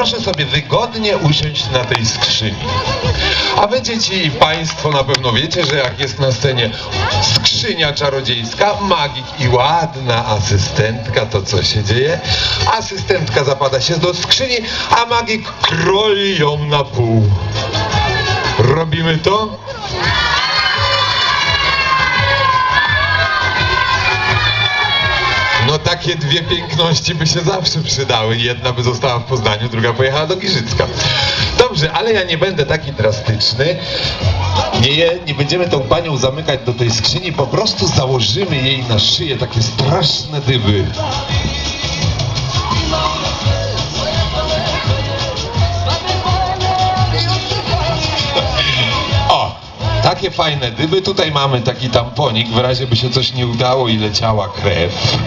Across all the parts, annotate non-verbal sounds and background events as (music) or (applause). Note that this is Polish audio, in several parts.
Proszę sobie wygodnie usiąść na tej skrzyni. A wy dzieci państwo na pewno wiecie, że jak jest na scenie skrzynia czarodziejska, magik i ładna asystentka, to co się dzieje? Asystentka zapada się do skrzyni, a magik kroi ją na pół. Robimy to? No takie dwie piękności by się zawsze przydały. Jedna by została w Poznaniu, druga pojechała do Giżycka. Dobrze, ale ja nie będę taki drastyczny. Nie, nie będziemy tą panią zamykać do tej skrzyni, po prostu założymy jej na szyję takie straszne dyby. Takie fajne dyby. Tutaj mamy taki tamponik, w razie by się coś nie udało i leciała krew.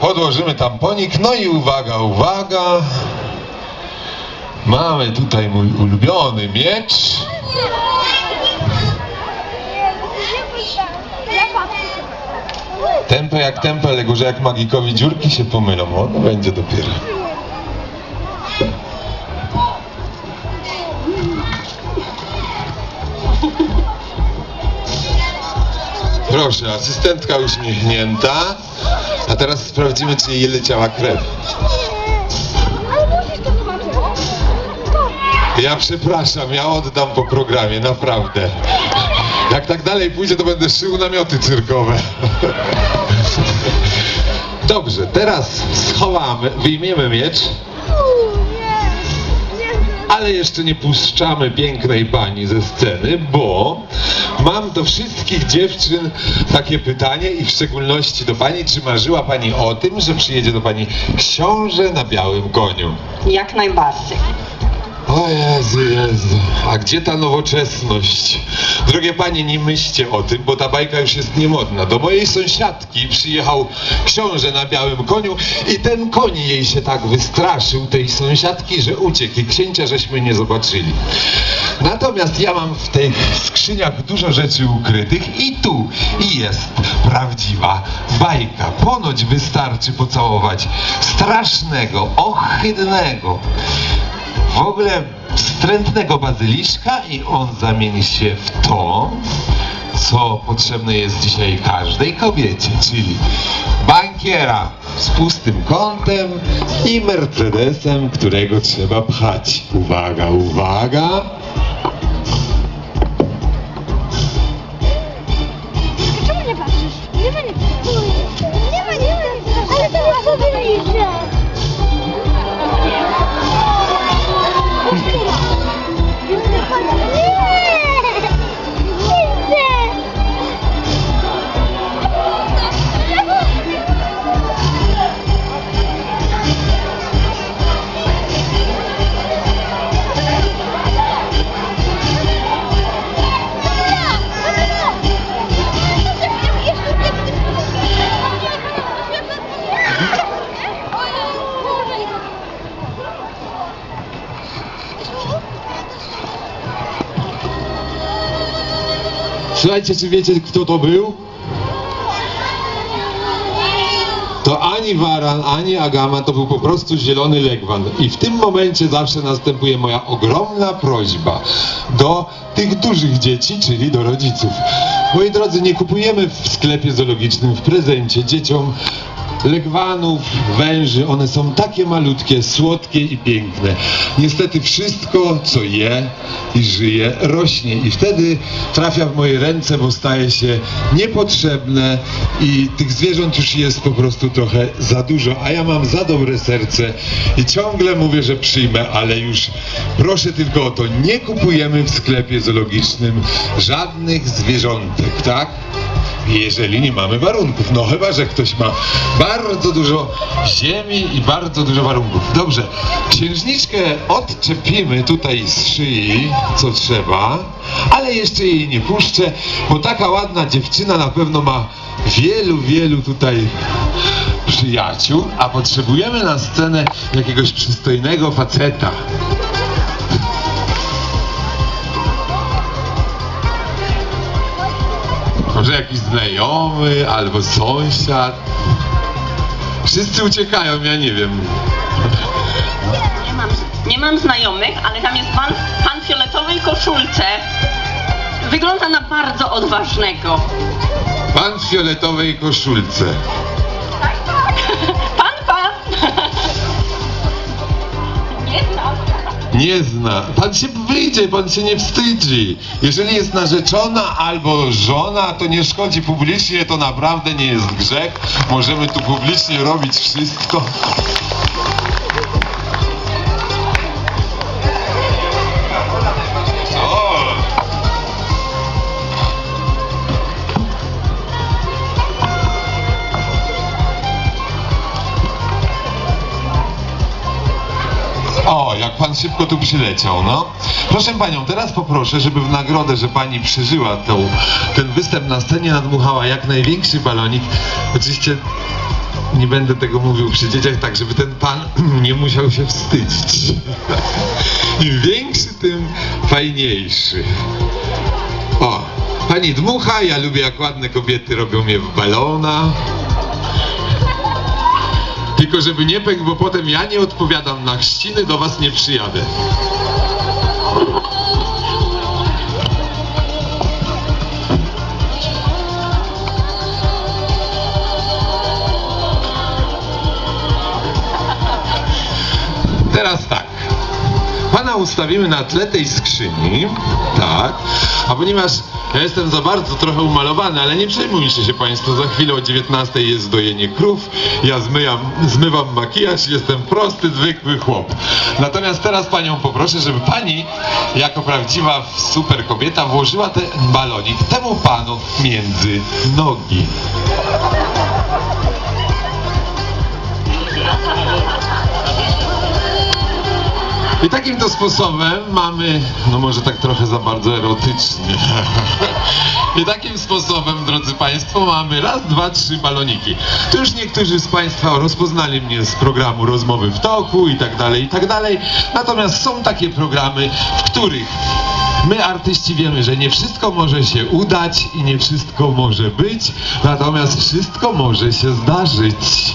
Podłożymy tamponik, no i uwaga, uwaga. Mamy tutaj mój ulubiony miecz. Tempe jak tempe, ale gorzej jak magikowi dziurki się pomylą. O, no będzie dopiero. Proszę, asystentka uśmiechnięta. A teraz sprawdzimy, czy jej leciała krew. Ja przepraszam, ja oddam po programie, naprawdę. Jak tak dalej pójdzie, to będę szył namioty cyrkowe. (laughs) Dobrze, teraz schowamy, wyjmiemy miecz, ale jeszcze nie puszczamy pięknej pani ze sceny, bo mam do wszystkich dziewczyn takie pytanie i w szczególności do pani, czy marzyła pani o tym, że przyjedzie do pani książę na białym koniu? Jak najbardziej. O Jezu, Jezu, a gdzie ta nowoczesność? Drogie panie, nie myślcie o tym, bo ta bajka już jest niemodna. Do mojej sąsiadki przyjechał książę na białym koniu i ten koń jej się tak wystraszył, tej sąsiadki, że uciekł i księcia żeśmy nie zobaczyli. Natomiast ja mam w tych skrzyniach dużo rzeczy ukrytych i tu i jest prawdziwa bajka. Ponoć wystarczy pocałować strasznego, ohydnego, w ogóle wstrętnego bazyliszka i on zamieni się w to, co potrzebne jest dzisiaj każdej kobiecie, czyli bankiera z pustym kątem i Mercedesem, którego trzeba pchać. Uwaga, uwaga. Słuchajcie, czy wiecie, kto to był? To ani Waran, ani Agama to był po prostu zielony legwan. I w tym momencie zawsze następuje moja ogromna prośba do tych dużych dzieci, czyli do rodziców. Moi drodzy, nie kupujemy w sklepie zoologicznym w prezencie dzieciom legwanów, węży, one są takie malutkie, słodkie i piękne. Niestety wszystko, co je i żyje, rośnie i wtedy trafia w moje ręce, bo staje się niepotrzebne i tych zwierząt już jest po prostu trochę za dużo, a ja mam za dobre serce i ciągle mówię, że przyjmę, ale już proszę tylko o to, nie kupujemy w sklepie zoologicznym żadnych zwierzątek, tak? Jeżeli nie mamy warunków. No chyba, że ktoś ma bardzo dużo ziemi i bardzo dużo warunków. Dobrze, księżniczkę odczepimy tutaj z szyi, co trzeba, ale jeszcze jej nie puszczę, bo taka ładna dziewczyna na pewno ma wielu, wielu tutaj przyjaciół, a potrzebujemy na scenę jakiegoś przystojnego faceta. Może jakiś znajomy albo sąsiad. Wszyscy uciekają, ja nie wiem. Nie mam, nie mam znajomych, ale tam jest pan, pan w fioletowej koszulce. Wygląda na bardzo odważnego. Pan w fioletowej koszulce. Tak, tak. Nie zna. Pan się wyjdzie, pan się nie wstydzi. Jeżeli jest narzeczona albo żona, to nie szkodzi publicznie, to naprawdę nie jest grzech. Możemy tu publicznie robić wszystko. Pan szybko tu przyleciał, no. Proszę panią, teraz poproszę, żeby w nagrodę, że pani przeżyła tą, ten występ na scenie, nadmuchała jak największy balonik. Oczywiście nie będę tego mówił przy dzieciach, tak żeby ten pan (clears throat) nie musiał się wstydzić. (laughs) Im większy, tym fajniejszy. O, pani dmucha, ja lubię jak ładne kobiety robią mnie w balona. Tylko żeby nie pękł, bo potem ja nie odpowiadam na chrzciny, do was nie przyjadę. Teraz tak. Pana ustawimy na tle tej skrzyni, tak, a ponieważ ja jestem za bardzo trochę umalowany, ale nie przejmujcie się Państwo, za chwilę o 19 jest dojenie krów, ja zmyjam, zmywam makijaż, jestem prosty, zwykły chłop. Natomiast teraz Panią poproszę, żeby Pani, jako prawdziwa super kobieta, włożyła ten balonik temu Panu między nogi. I takim to sposobem mamy, no może tak trochę za bardzo erotycznie. (laughs) I takim sposobem, drodzy Państwo, mamy raz, dwa, trzy baloniki. Tu już niektórzy z Państwa rozpoznali mnie z programu Rozmowy w toku i tak dalej, i tak dalej. Natomiast są takie programy, w których My artyści wiemy, że nie wszystko może się udać i nie wszystko może być, natomiast wszystko może się zdarzyć.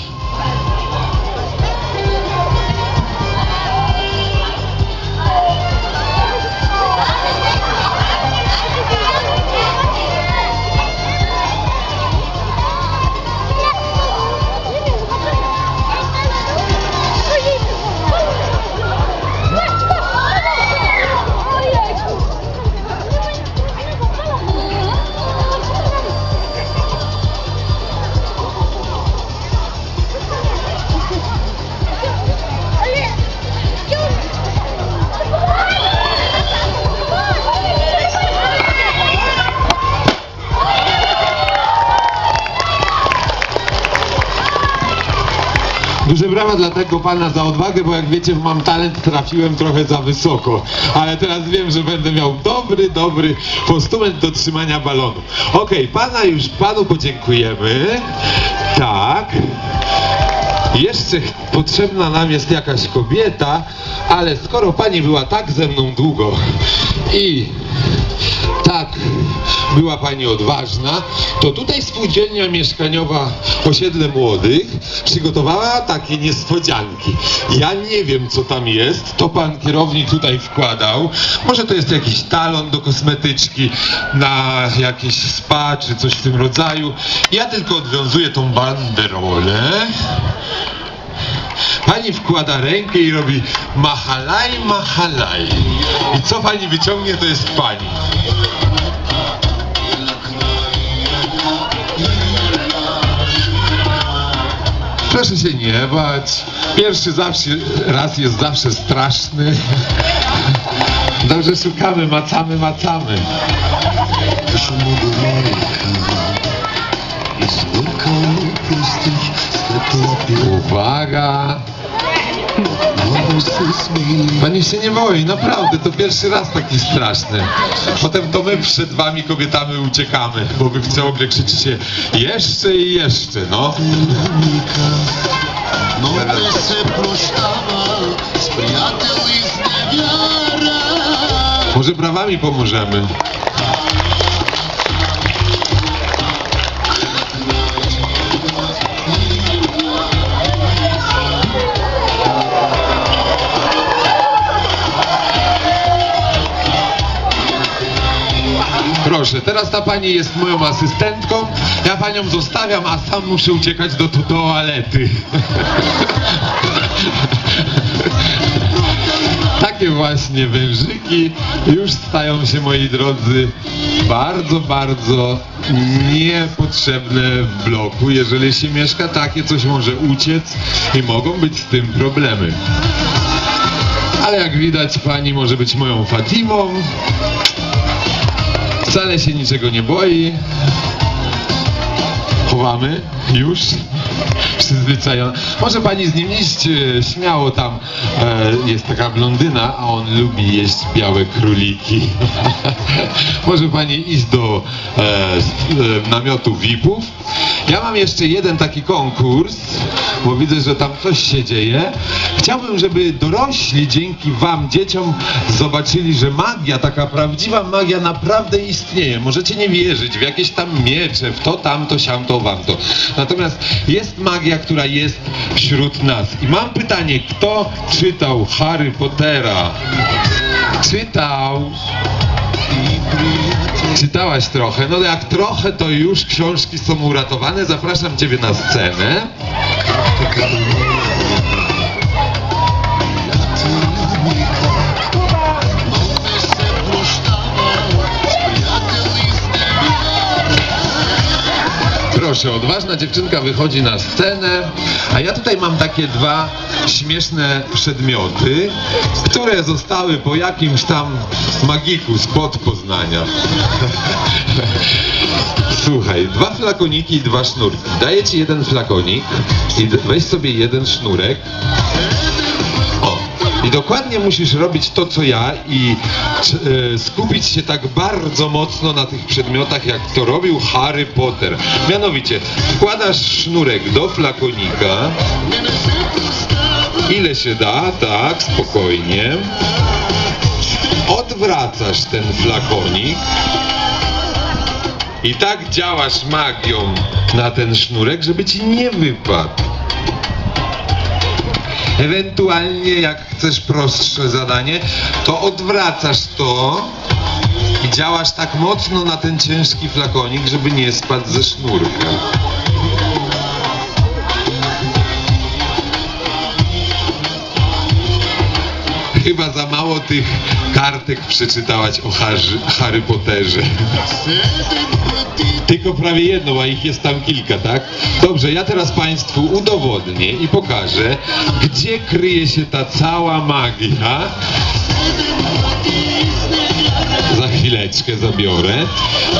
Duże brawa dla tego pana za odwagę, bo jak wiecie, mam talent, trafiłem trochę za wysoko. Ale teraz wiem, że będę miał dobry, dobry postument do trzymania balonu. Okej, pana już panu podziękujemy. Tak. Jeszcze potrzebna nam jest jakaś kobieta, ale skoro pani była tak ze mną długo i tak była pani odważna, to tutaj spółdzielnia mieszkaniowa Osiedle Młodych przygotowała takie niespodzianki. Ja nie wiem, co tam jest, to pan kierownik tutaj wkładał. Może to jest jakiś talon do kosmetyczki na jakieś spa czy coś w tym rodzaju. Ja tylko odwiązuję tą banderolę. Pani wkłada rękę i robi machalaj, machalaj. I co pani wyciągnie, to jest pani. Proszę się nie bać. Pierwszy zawsze, raz jest zawsze straszny. Dobrze szukamy, macamy, macamy. Proszę sklepie Uwaga! Pani się nie boi, naprawdę, to pierwszy raz taki straszny. Potem to my przed wami kobietami uciekamy, bo wy w ciągle krzyczycie jeszcze i jeszcze, no. Może prawami pomożemy. Proszę, teraz ta pani jest moją asystentką, ja panią zostawiam, a sam muszę uciekać do to- toalety. (laughs) Takie właśnie wężyki już stają się, moi drodzy, bardzo, bardzo niepotrzebne w bloku. Jeżeli się mieszka, takie coś może uciec i mogą być z tym problemy. Ale jak widać, pani może być moją Fatimą. Wcale się niczego nie boi. Chowamy już. Przyzwyczajona. Może pani z nim iść e, śmiało tam. E, jest taka blondyna, a on lubi jeść białe króliki. (laughs) Może pani iść do e, e, namiotu VIP-ów. Ja mam jeszcze jeden taki konkurs, bo widzę, że tam coś się dzieje. Chciałbym, żeby dorośli dzięki wam, dzieciom, zobaczyli, że magia, taka prawdziwa magia naprawdę istnieje. Możecie nie wierzyć w jakieś tam miecze, w to, tamto, siamto, wamto. Natomiast jest magia, która jest wśród nas. I mam pytanie, kto czytał Harry Pottera? Czytał. Czytałaś trochę, no jak trochę, to już książki są uratowane. Zapraszam Ciebie na scenę. Proszę, odważna dziewczynka wychodzi na scenę, a ja tutaj mam takie dwa śmieszne przedmioty, które zostały po jakimś tam magiku spod Poznania. (laughs) Słuchaj, dwa flakoniki i dwa sznurki. Daję ci jeden flakonik i weź sobie jeden sznurek. I dokładnie musisz robić to, co ja i e, skupić się tak bardzo mocno na tych przedmiotach, jak to robił Harry Potter. Mianowicie, wkładasz sznurek do flakonika, ile się da, tak, spokojnie. Odwracasz ten flakonik i tak działasz magią na ten sznurek, żeby ci nie wypadł. Ewentualnie jak chcesz prostsze zadanie, to odwracasz to i działasz tak mocno na ten ciężki flakonik, żeby nie spadł ze sznurka. Mało tych kartek przeczytałaś o Harry, Harry Potterze. Tylko prawie jedną, a ich jest tam kilka, tak? Dobrze, ja teraz Państwu udowodnię i pokażę, gdzie kryje się ta cała magia. Za chwileczkę zabiorę.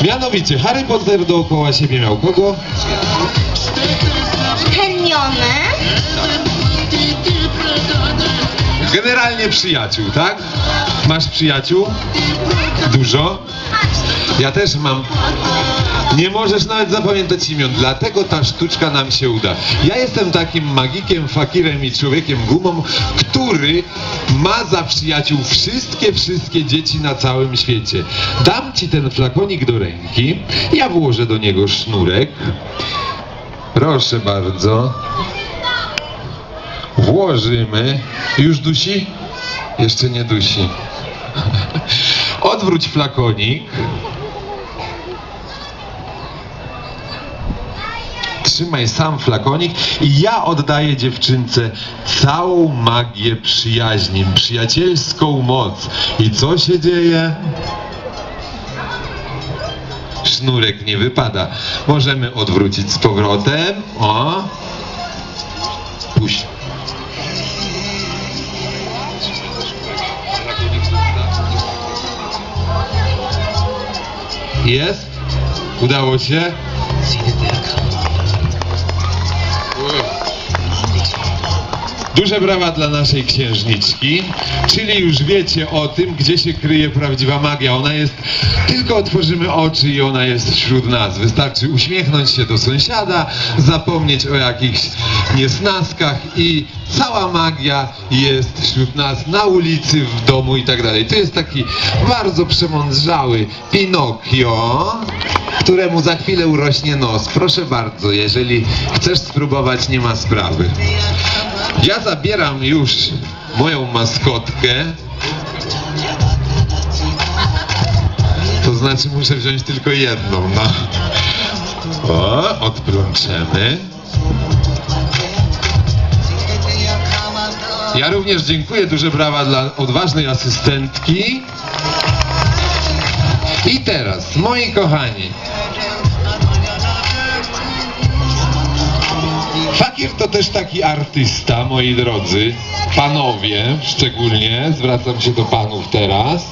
Mianowicie, Harry Potter dookoła siebie miał kogo? Hermione. Generalnie przyjaciół, tak? Masz przyjaciół? Dużo? Ja też mam. Nie możesz nawet zapamiętać imion, dlatego ta sztuczka nam się uda. Ja jestem takim magikiem, fakirem i człowiekiem gumą, który ma za przyjaciół wszystkie, wszystkie dzieci na całym świecie. Dam ci ten flakonik do ręki, ja włożę do niego sznurek. Proszę bardzo. Włożymy. Już dusi? Jeszcze nie dusi. Odwróć flakonik. Trzymaj sam flakonik i ja oddaję dziewczynce całą magię przyjaźni, przyjacielską moc. I co się dzieje? Sznurek nie wypada. Możemy odwrócić z powrotem. O. Puść. Jest? Udało się? Duże brawa dla naszej księżniczki, czyli już wiecie o tym, gdzie się kryje prawdziwa magia. Ona jest, tylko otworzymy oczy i ona jest wśród nas. Wystarczy uśmiechnąć się do sąsiada, zapomnieć o jakichś niesnaskach i cała magia jest wśród nas, na ulicy, w domu i tak dalej. To jest taki bardzo przemądrzały Pinokio, któremu za chwilę urośnie nos. Proszę bardzo, jeżeli chcesz spróbować, nie ma sprawy. Ja zabieram już moją maskotkę. To znaczy muszę wziąć tylko jedną, no. O, odplączemy. Ja również dziękuję, duże brawa dla odważnej asystentki. I teraz, moi kochani, Fakir to też taki artysta, moi drodzy, panowie szczególnie, zwracam się do panów teraz.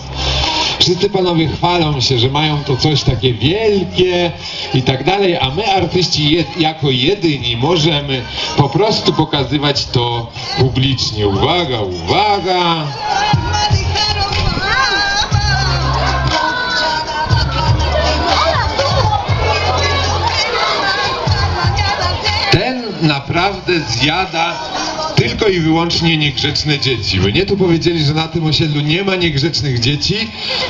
Wszyscy panowie chwalą się, że mają to coś takie wielkie i tak dalej, a my artyści jako jedyni możemy po prostu pokazywać to publicznie. Uwaga, uwaga! Naprawdę zjada tylko i wyłącznie niegrzeczne dzieci. Bo nie tu powiedzieli, że na tym osiedlu nie ma niegrzecznych dzieci,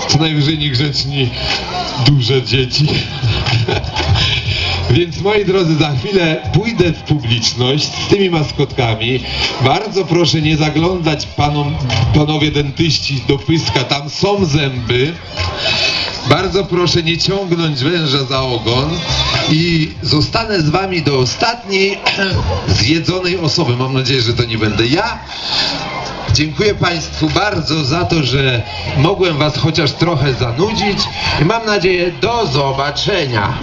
co najwyżej niegrzeczni duże dzieci. (laughs) Więc moi drodzy, za chwilę pójdę w publiczność z tymi maskotkami. Bardzo proszę nie zaglądać panom, panowie dentyści do pyska, tam są zęby. Bardzo proszę nie ciągnąć węża za ogon i zostanę z wami do ostatniej (clears throat) zjedzonej osoby. Mam nadzieję, że to nie będę ja. Dziękuję Państwu bardzo za to, że mogłem Was chociaż trochę zanudzić i mam nadzieję do zobaczenia.